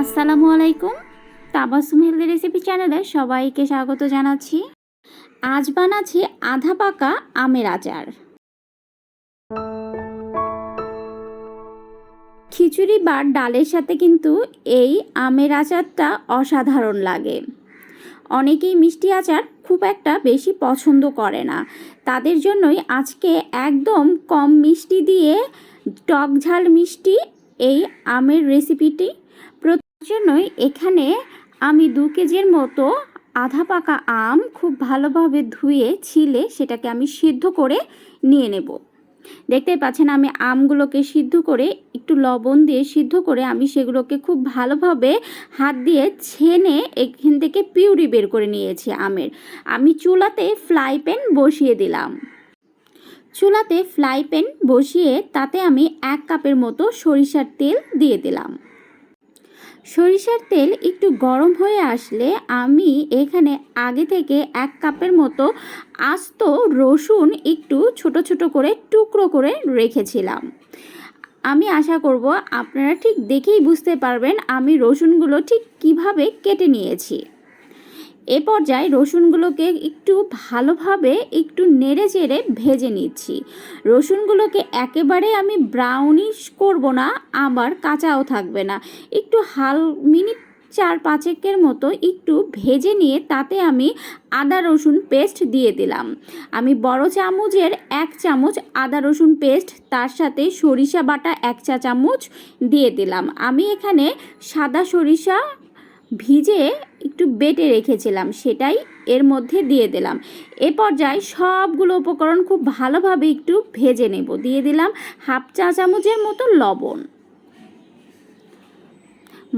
আসসালামু আলাইকুম। Tabassum healthy recipe চ্যানেলে সবাইকে স্বাগত জানাচ্ছি। আজ বানাচ্ছি আধা পাকা আমের আচার। খিচুড়ি বা ডালের সাথে কিন্তু এই আমের আচারটা অসাধারণ লাগে। অনেকেই মিষ্টি আচার খুব একটা বেশি পছন্দ করে না। তাদের জন্যই আজকে একদম কম মিষ্টি দিয়ে টক ঝাল মিষ্টি এই আমের রেসিপিটি জন্যই এখানে আমি দু কেজির মতো আধা পাকা আম খুব ভালোভাবে ধুয়ে, ছিলে সেটাকে আমি সিদ্ধ করে নিয়ে নেব। দেখতেই পাচ্ছেন আমি আমগুলোকে সিদ্ধ করে, একটু লবণ দিয়ে সিদ্ধ করে আমি সেগুলোকে খুব ভালোভাবে হাত দিয়ে ছেনে এখান থেকে পিউরি বের করে নিয়েছি আমের। আমি চুলাতে ফ্লাই প্যান বসিয়ে দিলাম। চুলাতে ফ্লাই প্যান বসিয়ে তাতে আমি এক কাপের মতো সরিষার তেল দিয়ে দিলাম। সরিষার তেল একটু গরম হয়ে আসলে আমি এখানে আগে থেকে এক কাপের মতো আস্ত রসুন একটু ছোট ছোট করে টুকরো করে রেখেছিলাম। আমি আশা করব আপনারা ঠিক দেখেই বুঝতে পারবেন আমি রসুনগুলো ঠিক কীভাবে কেটে নিয়েছি। এ পর্যায়ে রসুনগুলোকে একটু ভালোভাবে একটু নেড়ে চেড়ে ভেজে নিচ্ছি। রসুনগুলোকে একেবারে আমি ব্রাউনিশ করব না, আবার কাঁচাও থাকবে না। একটু হাল, মিনিট চার পাঁচেকের মতো একটু ভেজে নিয়ে তাতে আমি আদা রসুন পেস্ট দিয়ে দিলাম। আমি বড় চামচের এক চামচ আদা রসুন পেস্ট তার সাথে সরিষা বাটা এক চা চামচ দিয়ে দিলাম। আমি এখানে সাদা সরিষা ভিজে একটু বেটে রেখেছিলাম, সেটাই এর মধ্যে দিয়ে দিলাম। এ পর্যায়ে সবগুলো উপকরণ খুব ভালোভাবে একটু ভেজে নেব। দিয়ে দিলাম হাফ চা চামচের মতো লবণ।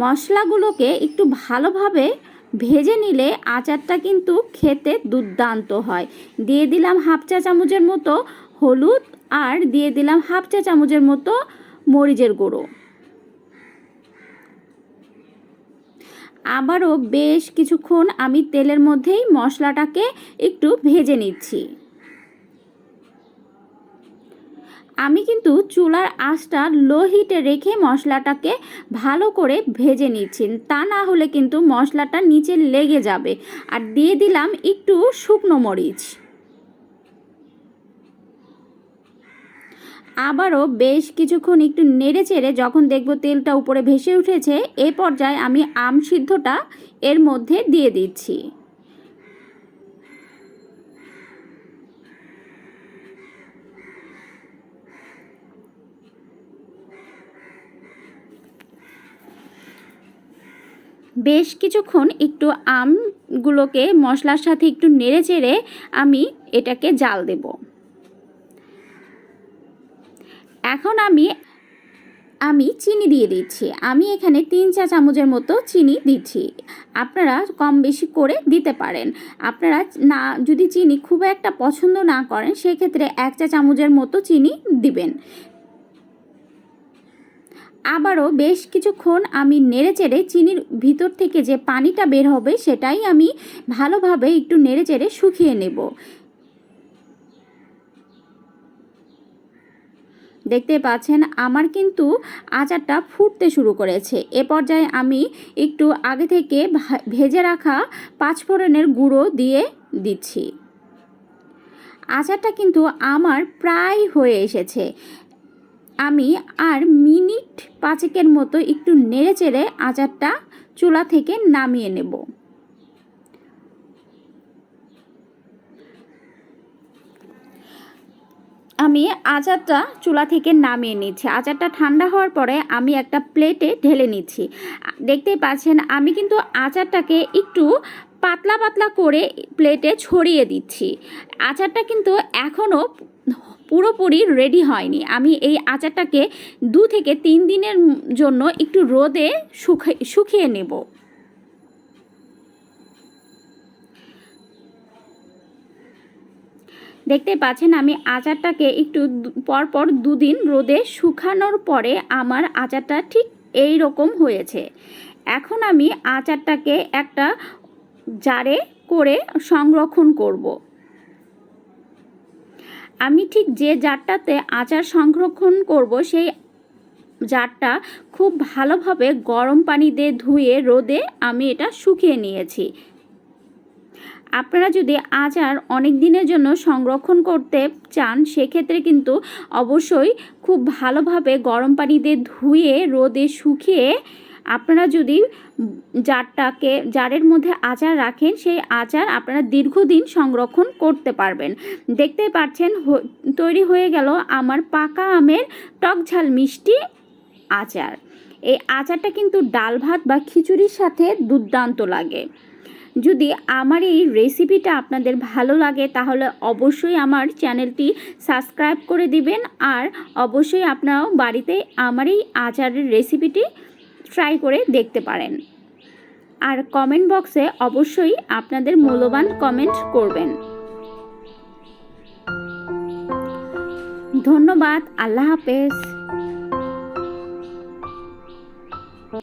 মশলাগুলোকে একটু ভালোভাবে ভেজে নিলে আচারটা কিন্তু খেতে দুর্দান্ত হয়। দিয়ে দিলাম হাফ চা চামচের মতো হলুদ আর দিয়ে দিলাম হাফ চা চামচের মতো মরিচের গুঁড়ো। আবারও বেশ কিছুক্ষণ আমি তেলের মধ্যেই মশলাটাকে একটু ভেজে নিচ্ছি। আমি কিন্তু চুলার আঁচটা লো হিটে রেখে মশলাটাকে ভালো করে ভেজে নিচ্ছি। তা না হলে কিন্তু মশলাটা নিচে লেগে যাবে। আর দিয়ে দিলাম একটু শুকনো মরিচ। আবারও বেশ কিছুক্ষণ একটু নেড়ে চেড়ে যখন দেখব তেলটা উপরে ভেসে উঠেছে, এ পর্যায়ে আমি আম সিদ্ধটা এর মধ্যে দিয়ে দিচ্ছি। বেশ কিছুক্ষণ একটু আমগুলোকে মশলার সাথে একটু নেড়ে চেড়ে আমি এটাকে জাল দেবো। এখন আমি আমি চিনি দিয়ে দিচ্ছি। আমি এখানে তিন চা চামচের মতো চিনি দিচ্ছি। আপনারা কম বেশি করে দিতে পারেন। আপনারা না, যদি চিনি খুব একটা পছন্দ না করেন, সেক্ষেত্রে এক চা চামচের মতো চিনি দিবেন। আবারও বেশ কিছুক্ষণ আমি নেড়ে চেড়ে চিনির ভিতর থেকে যে পানিটা বের হবে, সেটাই আমি ভালোভাবে একটু নেড়ে চেড়ে শুকিয়ে নেব। দেখতে পাচ্ছেন, আমার কিন্তু আচারটা ফুটতে শুরু করেছে। এ পর্যায়ে আমি একটু আগে থেকে ভেজে রাখা পাঁচফোড়নের গুঁড়ো দিয়ে দিচ্ছি। আচারটা কিন্তু আমার প্রায় হয়ে এসেছে। আমি আর মিনিট পাঁচেকের মতো একটু নেড়ে চেড়ে আচারটা চুলা থেকে নামিয়ে নেব। আমি আচারটা চুলা থেকে নামিয়ে নিচ্ছি। আচারটা ঠান্ডা হওয়ার পরে আমি একটা প্লেটে ঢেলে নিচ্ছি। দেখতেই পাচ্ছেন, আমি কিন্তু আচারটাকে একটু পাতলা পাতলা করে প্লেটে ছড়িয়ে দিচ্ছি। আচারটা কিন্তু এখনও পুরোপুরি রেডি হয়নি। আমি এই আচারটাকে দু থেকে তিন দিনের জন্য একটু রোদে শুকিয়ে নেব। দেখতে পাচ্ছেন আমি আচারটাকে একটু পরপর দুদিন রোদে শুকানোর পরে আমার আচারটা ঠিক এই রকম হয়েছে এখন আমি আচারটাকে একটা জারে করে সংরক্ষণ করব। আমি ঠিক যে জারটাতে আচার সংরক্ষণ করব, সেই জারটা খুব ভালোভাবে গরম পানি দিয়ে ধুয়ে রোদে আমি এটা শুকিয়ে নিয়েছি আপনারা যদি আচার অনেক দিনের জন্য সংরক্ষণ করতে চান, সেক্ষেত্রে কিন্তু অবশ্যই খুব ভালোভাবে গরম পানি দিয়ে ধুয়ে, রোদে শুকিয়ে আপনারা যদি জারটাকে, জারের মধ্যে আচার রাখেন, সেই আচার আপনারা দীর্ঘদিন সংরক্ষণ করতে পারবেন। দেখতেই পাচ্ছেন তৈরি হয়ে গেল আমার পাকা আমের টক ঝাল মিষ্টি আচার। এই আচারটা কিন্তু ডাল ভাত বা খিচুড়ির সাথে দুর্দান্ত লাগে। যদি আমার এই রেসিপিটা আপনাদের ভালো লাগে, তাহলে অবশ্যই আমার চ্যানেলটি সাবস্ক্রাইব করে দিবেন আর অবশ্যই আপনারাও বাড়িতে আমার এই আচারের রেসিপিটি ট্রাই করে দেখতে পারেন। আর কমেন্ট বক্সে অবশ্যই আপনাদের মূল্যবান কমেন্ট করবেন। ধন্যবাদ, আল্লাহ হাফেজ।